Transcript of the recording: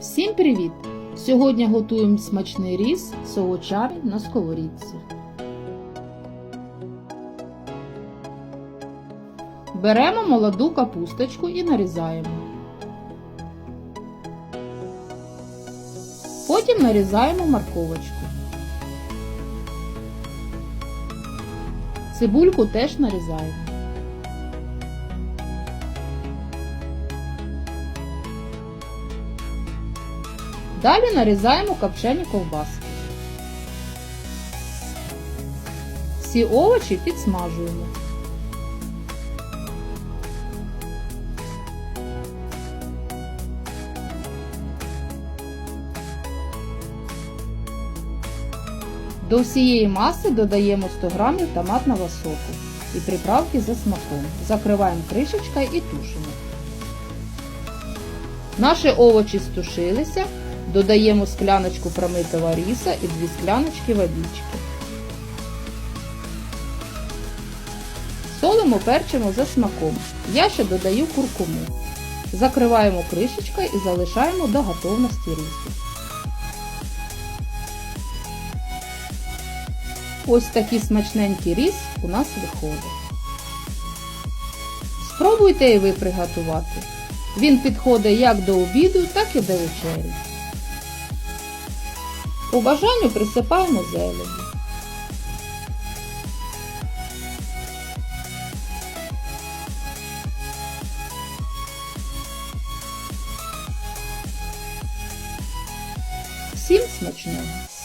Всім привіт! Сьогодні готуємо смачний ріс з овочами на сковорідці. Беремо молоду капусточку і нарізаємо. Потім нарізаємо морковочку. Цибульку теж нарізаємо. Далі нарізаємо копчені ковбаски. Всі овочі підсмажуємо. До всієї маси додаємо 100 г томатного соку і приправки за смаком. Закриваємо кришечкою і тушимо. Наші овочі стушилися, додаємо скляночку промитого ріса і 2 скляночки водички. Солимо перчимо за смаком. Я ще додаю куркуму. Закриваємо кришечкою і залишаємо до готовності рису. Ось такий смачненький ріс у нас виходить. Спробуйте і ви приготувати. Він підходить як до обіду, так і до вечері. По бажанню присипаємо зеленю. Всім смачного!